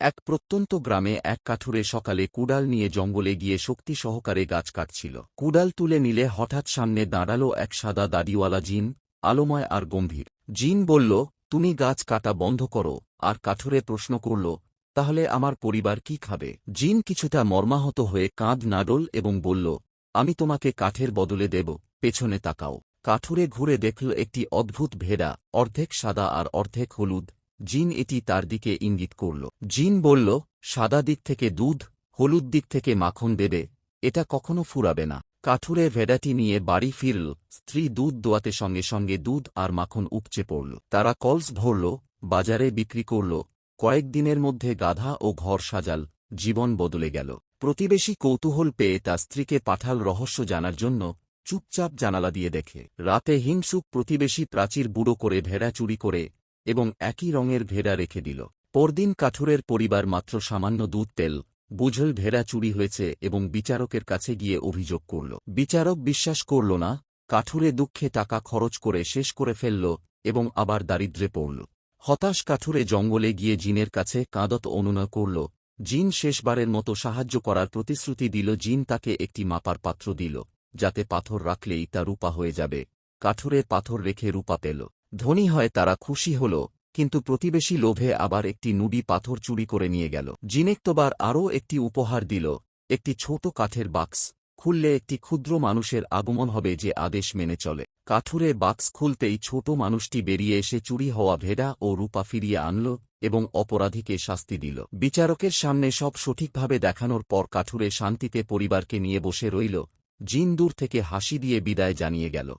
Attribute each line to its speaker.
Speaker 1: এক প্রত্যন্ত গ্রামে এক কাঠুরে সকালে কুডাল নিয়ে জঙ্গলে গিয়ে শক্তি সহকারে গাছ কাটছিল। কুডাল তুলে নিলে হঠাৎ সামনে দাঁড়াল এক সাদা দাড়িওয়ালা জিন, আলোময় আর গম্ভীর। জিন বলল, তুমি গাছ কাটা বন্ধ করো। আর কাঠুরে প্রশ্ন করল, তাহলে আমার পরিবার কি খাবে? জিন কিছুটা মর্মাহত হয়ে কাঁধ নাডল এবং বলল, আমি তোমাকে কাঠের বদলে দেব, পেছনে তাকাও। কাঠুরে ঘুরে দেখল একটি অদ্ভুত ভেড়া, অর্ধেক সাদা আর অর্ধেক হলুদ। জিন এটি তার দিকে ইঙ্গিত করল। জিন বলল, সাদা দিক থেকে দুধ, হলুদ দিক থেকে মাখন দেবে, এটা কখনো ফুরাবে না। কাঠুরে ভেড়াটি নিয়ে বাড়ি ফিরল, স্ত্রী দুধ দোয়াতে সঙ্গে সঙ্গে দুধ আর মাখন উপচে পড়ল। তারা কলস ভরল, বাজারে বিক্রি করল কয়েকদিনের মধ্যে গাধা ও ঘর সাজাল, জীবন বদলে গেল। প্রতিবেশী কৌতূহল পেয়ে তার স্ত্রীকে পাঠাল রহস্য জানার জন্য, চুপচাপ জানালা দিয়ে দেখে। রাতে হিংসুক প্রতিবেশী প্রাচীর বুড়ো করে ভেড়া চুরি করে এবং একই রঙের ভেড়া রেখে দিল। পরদিন কাঠুরের পরিবার মাত্র সামান্য দুধ, তেল, বুঝল ভেড়া চুরি হয়েছে এবং বিচারকের কাছে গিয়ে অভিযোগ করল। বিচারক বিশ্বাস করল না, কাঠুরে দুঃখে টাকা খরচ করে শেষ করে ফেলল এবং আবার দারিদ্রে পড়ল। হতাশ কাঠুরে জঙ্গলে গিয়ে জিনের কাছে কাঁদত অনুনয় করল। জিন শেষবারের মতো সাহায্য করার প্রতিশ্রুতি দিল। জিন তাকে একটি মাপার পাত্র দিল, যাতে পাথর রাখলেই তা রূপা হয়ে যাবে। কাঠুরে পাথর রেখে রূপা পেল। ধনী হয় তারা খুশি হল, কিন্তু প্রতিবেশী লোভে আবার একটি নুডি পাথর চুরি করে নিয়ে গেল। জিনেক্তবার আরও একটি উপহার দিল, একটি ছোট কাঠের বাক্স। খুললে একটি ক্ষুদ্র মানুষের আগমন হবে যে আদেশ মেনে চলে। কাঠুরে বাক্স খুলতেই ছোট মানুষটি বেরিয়ে এসে চুরি হওয়া ভেড়া ও রূপা ফিরিয়ে আনল এবং অপরাধীকে শাস্তি দিল। বিচারকের সামনে সব সঠিকভাবে দেখানোর পর কাঠুরে শান্তিতে পরিবারকে নিয়ে বসে রইল। জিন দূর থেকে হাসি দিয়ে বিদায় জানিয়ে গেল।